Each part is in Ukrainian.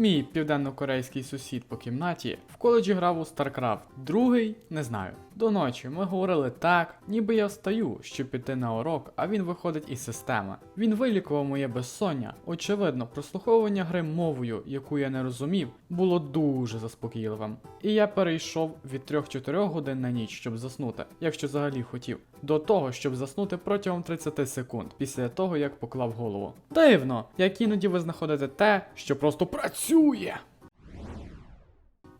Мій південно-корейський сусід по кімнаті коледжі грав у StarCraft, другий не знаю. До ночі ми говорили так, ніби я встаю, щоб піти на урок, а він виходить із системи. Він вилікував моє безсоння. Очевидно, прослуховування гри мовою, яку я не розумів, було дуже заспокійливим. І я перейшов від 3-4 годин на ніч, щоб заснути, якщо взагалі хотів, до того, щоб заснути протягом 30 секунд після того, як поклав голову. Дивно, як іноді ви знаходите те, що просто працює.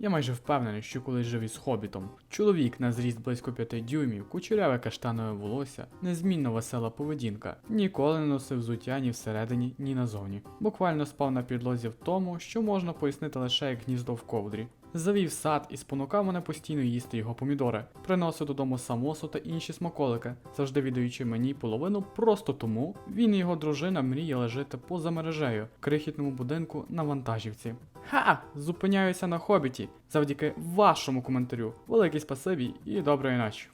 Я майже впевнений, що колись жив із хобітом, чоловік на зріст близько 5 дюймів, кучеряве каштанове волосся, незмінно весела поведінка, ніколи не носив взуття ні всередині, ні назовні. Буквально спав на підлозі в тому, що можна пояснити лише як гніздо в ковдрі. Завів сад і спонукав мене постійно їсти його помідори, приносив додому самосу та інші смаколики, завжди віддаючи мені половину просто тому, він і його дружина мріяли жити поза мережею крихітному будинку на вантажівці. Ха! Зупиняюся на хобіті завдяки вашому коментарю. Великий спасибі і доброї ночі.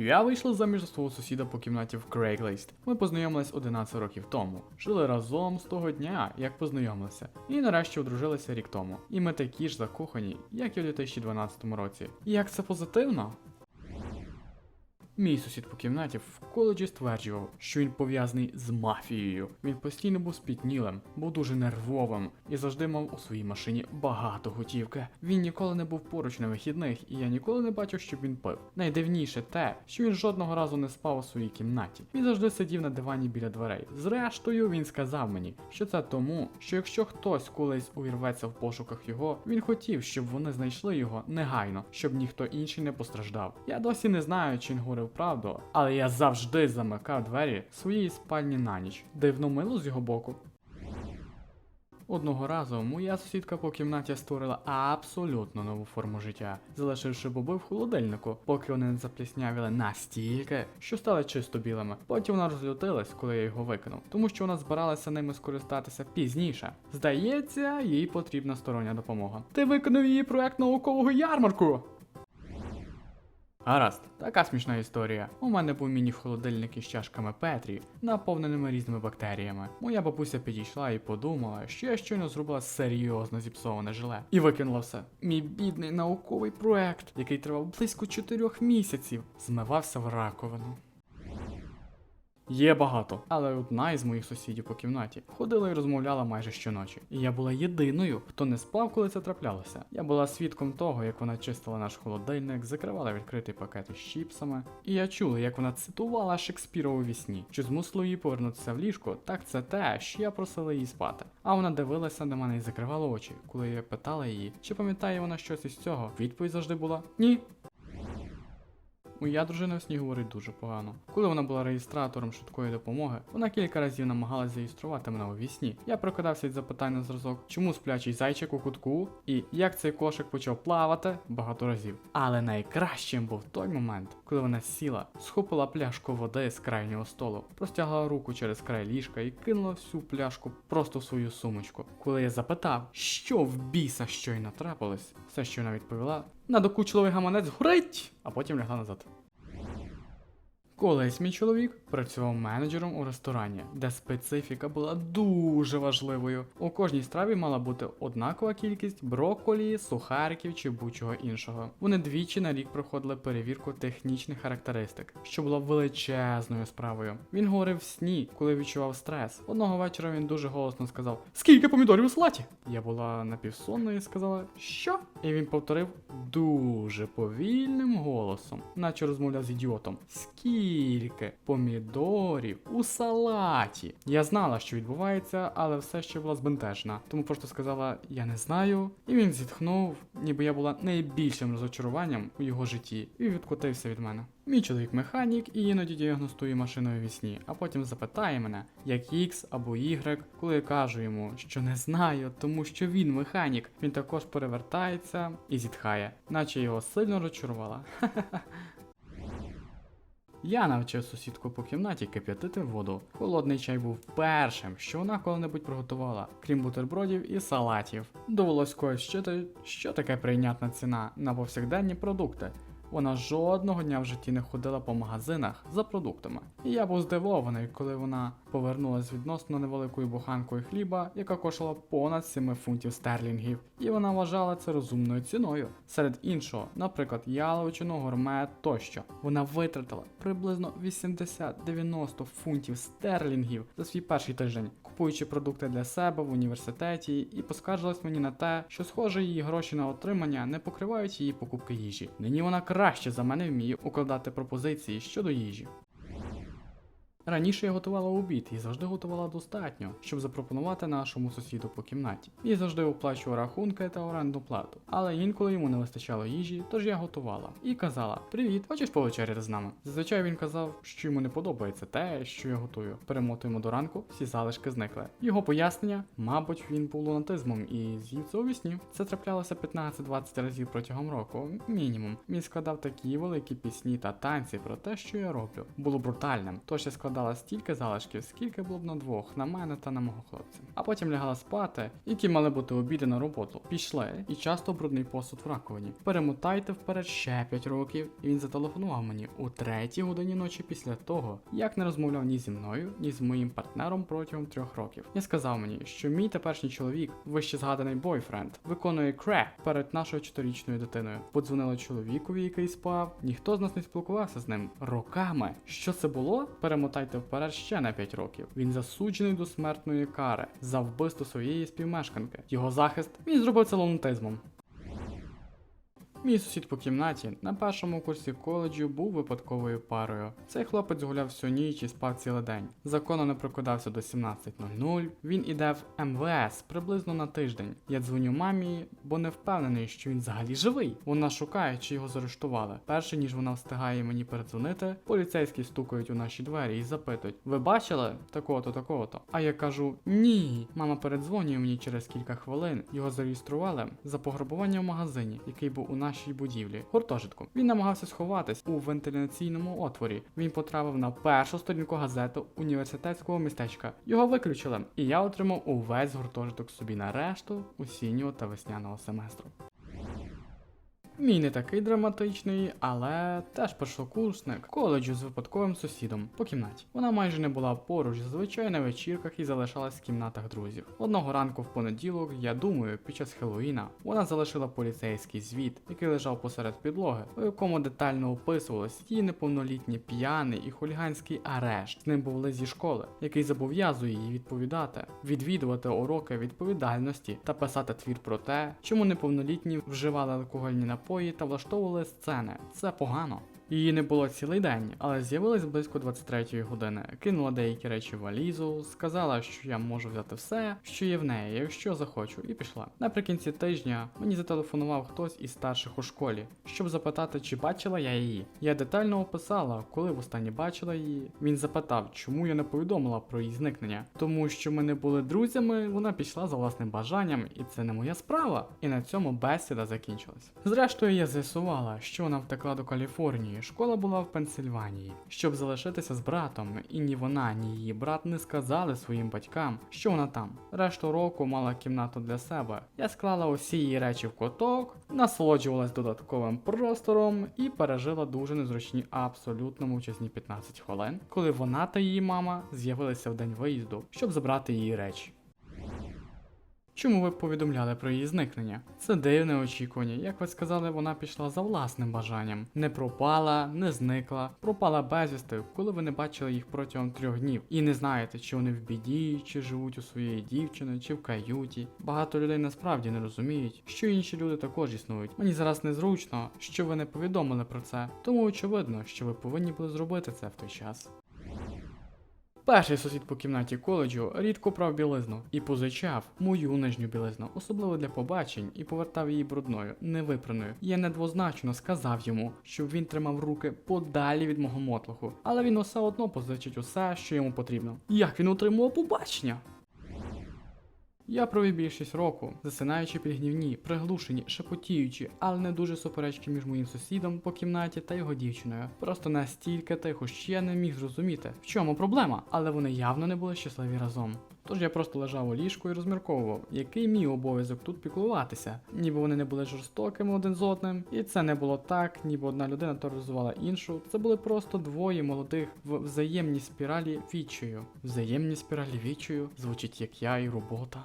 Я вийшла заміж за свого сусіда по кімнаті в Craigslist. Ми познайомились 11 років тому. Жили разом з того дня, як познайомилися. І нарешті одружилися рік тому. І ми такі ж закохані, як і в 2012 році. І як це позитивно? Мій сусід по кімнаті в коледжі стверджував, що він пов'язаний з мафією. Він постійно був спітнілим, був дуже нервовим і завжди мав у своїй машині багато готівки. Він ніколи не був поруч на вихідних, і я ніколи не бачив, щоб він пив. Найдивніше те, що він жодного разу не спав у своїй кімнаті. Він завжди сидів на дивані біля дверей. Зрештою, він сказав мені, що це тому, що якщо хтось колись увірветься в пошуках його, він хотів, щоб вони знайшли його негайно, щоб ніхто інший не постраждав. Я досі не знаю, чи він говорив правду, але я завжди замикав двері своєї спальні на ніч. Дивно мило з його боку. Одного разу моя сусідка по кімнаті створила абсолютно нову форму життя, залишивши боби в холодильнику, поки вони не запліснявіли настільки, що стали чисто білими. Потім вона розлютилась, коли я його викинув, тому що вона збиралася ними скористатися пізніше. Здається, їй потрібна стороння допомога. Ти виконав її проект наукового ярмарку. Гаразд, така смішна історія. У мене був міні-холодильник із чашками Петрі, наповненими різними бактеріями. Моя бабуся підійшла і подумала, що я щойно зробила серйозно зіпсоване желе. І викинула все. Мій бідний науковий проект, який тривав близько чотирьох місяців, змивався в раковину. Є багато, але одна із моїх сусідів по кімнаті ходила і розмовляла майже щоночі. І я була єдиною, хто не спав, коли це траплялося. Я була свідком того, як вона чистила наш холодильник, закривала відкритий пакет із чіпсами. І я чула, як вона цитувала Шекспіра у вісні, що змусило її повернутися в ліжко, так це те, що я просила її спати. А вона дивилася на мене і закривала очі, коли я питала її, чи пам'ятає вона щось із цього. Відповідь завжди була ні. Моя дружина в сні говорить дуже погано. Коли вона була реєстратором швидкої допомоги, вона кілька разів намагалась зареєструвати мене у вісні. Я прокидався від запитань на зразок, чому сплячий зайчик у кутку, і як цей кошик почав плавати багато разів. Але найкращим був той момент, коли вона сіла, схопила пляшку води з крайнього столу, простягла руку через край ліжка і кинула всю пляшку просто в свою сумочку. Коли я запитав, що в біса щойно трапилось, все, що вона відповіла, надокучливий гаманець горить, а потім лягла назад. Колись мій чоловік працював менеджером у ресторані, де специфіка була дуже важливою. У кожній страві мала бути однакова кількість брокколі, сухариків чи будь-чого іншого. Вони двічі на рік проходили перевірку технічних характеристик, що була величезною справою. Він говорив в сні, коли відчував стрес. Одного вечора він дуже голосно сказав: Скільки помідорів у салаті? Я була напівсонною і сказала, що? І він повторив дуже повільним голосом, наче розмовляв з ідіотом. Скільки помідорів у салаті? Я знала, що відбувається, але все ще була збентежена. Тому просто сказала Я не знаю. І він зітхнув, ніби я була найбільшим розочаруванням у його житті, і відкотився від мене. Мій чоловік механік і іноді діагностує машиною ві сні, а потім запитає мене, як X або Y, коли я кажу йому, що не знаю, тому що він механік. Він також перевертається і зітхає, наче його сильно розчарувала. Я навчив сусідку по кімнаті кип'ятити воду. Холодний чай був першим, що вона коли-небудь приготувала, крім бутербродів і салатів. Довелось когось вчити, що таке прийнятна ціна на повсякденні продукти. Вона жодного дня в житті не ходила по магазинах за продуктами. І я був здивований, коли вона повернулась відносно невеликою буханкою хліба, яка коштувала понад 7 фунтів стерлінгів, і вона вважала це розумною ціною. Серед іншого, наприклад, яловичину, гурмет тощо. Вона витратила приблизно 80-90 фунтів стерлінгів за свій перший тиждень, купуючи продукти для себе в університеті, і поскаржилась мені на те, що схоже її гроші на отримання не покривають її покупки їжі. Нині вона краще за мене вміє укладати пропозиції щодо їжі. Раніше я готувала обід і завжди готувала достатньо, щоб запропонувати нашому сусіду по кімнаті. І завжди оплачував рахунки та оренду плату. Але інколи йому не вистачало їжі, тож я готувала. І казала: Привіт, хочеш повечеряти з нами? Зазвичай він казав, що йому не подобається те, що я готую. Перемотуємо до ранку, всі залишки зникли. Його пояснення, мабуть, він був лунатизмом і з'їв це у вісні. Це траплялося 15-20 разів протягом року, мінімум. Він складав такі великі пісні та танці про те, що я роблю. Було брутальним, тож я складала стільки залишків, скільки було б на двох, на мене та на мого хлопця. А потім лягала спати, які мали бути обіди на роботу. Пішли, і часто брудний посуд в раковині. Перемотайте вперед ще 5 років, і він зателефонував мені у третій годині ночі після того, як не розмовляв ні зі мною, ні з моїм партнером протягом трьох років. І сказав мені, що мій теперішній чоловік, вище згаданий бойфренд, виконує крек перед нашою чотирічною дитиною. Подзвонила чоловікові, який спав. Ніхто з нас не спілкувався з ним роками. Що це було? Перемотайте вперед ще на 5 років. Він засуджений до смертної кари за вбивство своєї співмешканки. Його захист він зробив це лунатизмом. Мій сусід по кімнаті на першому курсі коледжу був випадковою парою. Цей хлопець гуляв всю ніч і спав цілий день. Законно не прокидався до 17.00. Він іде в МВС приблизно на тиждень. Я дзвоню мамі, бо не впевнений, що він взагалі живий. Вона шукає, чи його заарештували. Перше ніж вона встигає мені передзвонити, поліцейські стукають у наші двері і запитують: Ви бачили такого-то, такого-то? А я кажу: ні. Мама передзвонює мені через кілька хвилин. Його зареєстрували за пограбування в магазині, який був у нашій будівлі, гуртожитку. Він намагався сховатись у вентиляційному отворі. Він потрапив на першу сторінку газету університетського містечка. Його виключили, і я отримав увесь гуртожиток собі на решту осіннього та весняного семестру. Мій не такий драматичний, але теж першокурсник коледжу з випадковим сусідом по кімнаті. Вона майже не була поруч, зазвичай на вечірках і залишалась в кімнатах друзів. Одного ранку в понеділок, я думаю, під час Хеллоїна вона залишила поліцейський звіт, який лежав посеред підлоги, у якому детально описувалось її неповнолітній п'яний і хуліганський арешт. З ним був лист зі школи, який зобов'язує її відповідати, відвідувати уроки відповідальності та писати твір про те, чому неповнолітні вживали алкогольні напої та влаштовували сцени. Це погано. Її не було цілий день, але з'явилась близько 23-ї години. Кинула деякі речі в валізу, сказала, що я можу взяти все, що є в неї, якщо захочу, і пішла. Наприкінці тижня мені зателефонував хтось із старших у школі, щоб запитати, чи бачила я її. Я детально описала, коли востаннє бачила її. Він запитав, чому я не повідомила про її зникнення. Тому що ми не були друзями, вона пішла за власним бажанням, і це не моя справа. І на цьому бесіда закінчилась. Зрештою, я з'ясувала, що вона втекла до Каліфорнії. Школа була в Пенсильванії, щоб залишитися з братом, і ні вона, ні її брат не сказали своїм батькам, що вона там. Решту року мала кімнату для себе. Я склала усі її речі в коток, насолоджувалась додатковим простором і пережила дуже незручні абсолютно мовчазні 15 хвилин, коли вона та її мама з'явилися в день виїзду, щоб забрати її речі. Чому ви повідомляли про її зникнення? Це дивне очікування. Як ви сказали, вона пішла за власним бажанням. Не пропала, не зникла, пропала безвісти, коли ви не бачили їх протягом трьох днів. І не знаєте, чи вони в біді, чи живуть у своєї дівчини, чи в каюті. Багато людей насправді не розуміють, що інші люди також існують. Мені зараз незручно, що ви не повідомили про це, тому очевидно, що ви повинні були зробити це в той час. Перший сусід по кімнаті коледжу рідко прав білизну і позичав мою нижню білизну, особливо для побачень, і повертав її брудною, невипраною. Я недвозначно сказав йому, щоб він тримав руки подалі від мого мотлоху, але він усе одно позичить усе, що йому потрібно. Як він отримував побачення? Я провів більшість року, засинаючи під гнівні, приглушені, шепотіючи, але не дуже суперечки між моїм сусідом по кімнаті та його дівчиною. Просто настільки тихо, що я не міг зрозуміти, в чому проблема, але вони явно не були щасливі разом. Тож я просто лежав у ліжку і розмірковував, який мій обов'язок тут піклуватися. Ніби вони не були жорстокими один з одним, і це не було так, ніби одна людина тероризувала іншу. Це були просто двоє молодих в взаємній спіралі відчаю. Взаємній спіралі відчаю звучить як я і робота.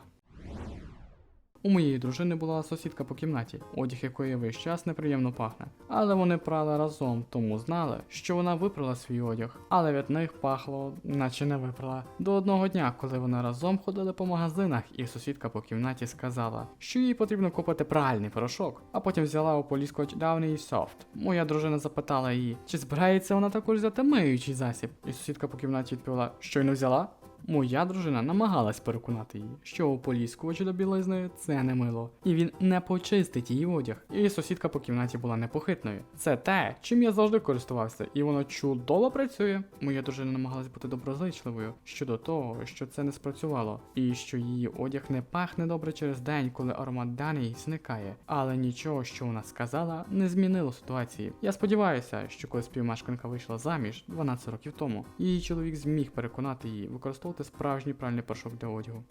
У моєї дружини була сусідка по кімнаті, одяг якої весь час неприємно пахне. Але вони прали разом, тому знали, що вона випрала свій одяг, але від них пахло, наче не випрала. До одного дня, коли вони разом ходили по магазинах, і сусідка по кімнаті сказала, що їй потрібно купити пральний порошок, а потім взяла у поліску давній софт. Моя дружина запитала її, чи збирається вона також взяти миючий засіб. І сусідка по кімнаті відповіла, що й не взяла. Моя дружина намагалась переконати її, що ополіскувач до білизни це не мило, і він не почистить її одяг. І сусідка по кімнаті була непохитною. Це те, чим я завжди користувався, і воно чудово працює. Моя дружина намагалась бути доброзичливою щодо того, що це не спрацювало, і що її одяг не пахне добре через день, коли аромат Данії зникає. Але нічого, що вона сказала, не змінило ситуації. Я сподіваюся, що коли співмешканка вийшла заміж 12 років тому, її чоловік зміг переконати її використовувати справжній пральний порошок для одягу.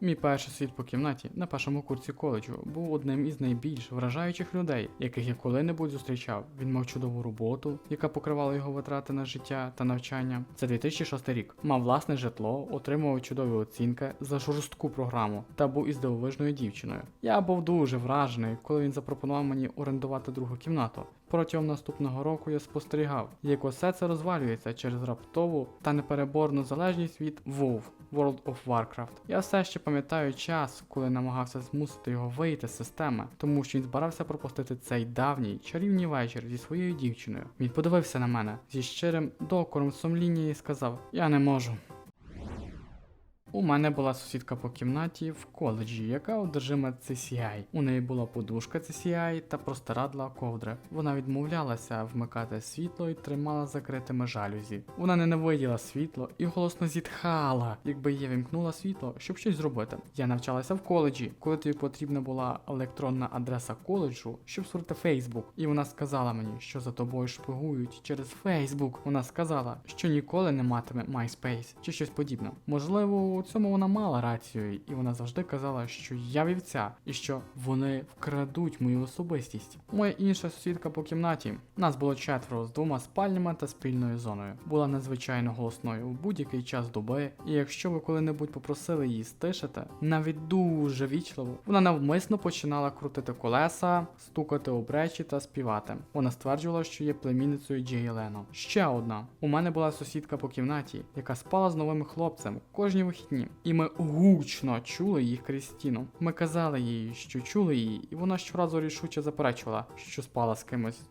Мій перший світ по кімнаті на першому курсі коледжу був одним із найбільш вражаючих людей, яких я коли-небудь зустрічав. Він мав чудову роботу, яка покривала його витрати на життя та навчання. Це 2006 рік. Мав власне житло, отримував чудові оцінки за жорстку програму та був із дивовижною дівчиною. Я був дуже вражений, коли він запропонував мені орендувати другу кімнату. Протягом наступного року я спостерігав, як усе це розвалюється через раптову та непереборну залежність від WoW World of Warcraft. Я все ще пам'ятаю час, коли намагався змусити його вийти з системи, тому що він збирався пропустити цей давній чарівний вечір зі своєю дівчиною. Він подивився на мене зі щирим докором сумління і сказав: Я не можу. У мене була сусідка по кімнаті в коледжі, яка одержима CCI. У неї була подушка CCI та простирадла ковдри. Вона відмовлялася вмикати світло і тримала закритими жалюзі. Вона ненавиділа світло і голосно зітхала, якби я вімкнула світло, щоб щось зробити. Я навчалася в коледжі, коли тобі потрібна була електронна адреса коледжу, щоб створити Facebook. І вона сказала мені, що за тобою шпигують через Facebook. Вона сказала, що ніколи не матиме MySpace чи щось подібне. Можливо, у цьому вона мала рацію, і вона завжди казала, що я вівця, і що вони вкрадуть мою особистість. Моя інша сусідка по кімнаті. Нас було четверо з двома спальнями та спільною зоною. Була надзвичайно голосною у будь-який час доби, і якщо ви коли-небудь попросили її стишити, навіть дуже вічливо, вона навмисно починала крутити колеса, стукати у бречі та співати. Вона стверджувала, що є племінницею Джей Лено. Ще одна. У мене була сусідка по кімнаті, яка спала з новим хлопцем кожні вихідні. І ми гучно чули їх крізь стіну. Ми казали їй, що чули її, і вона щоразу рішуче заперечувала, що спала з кимось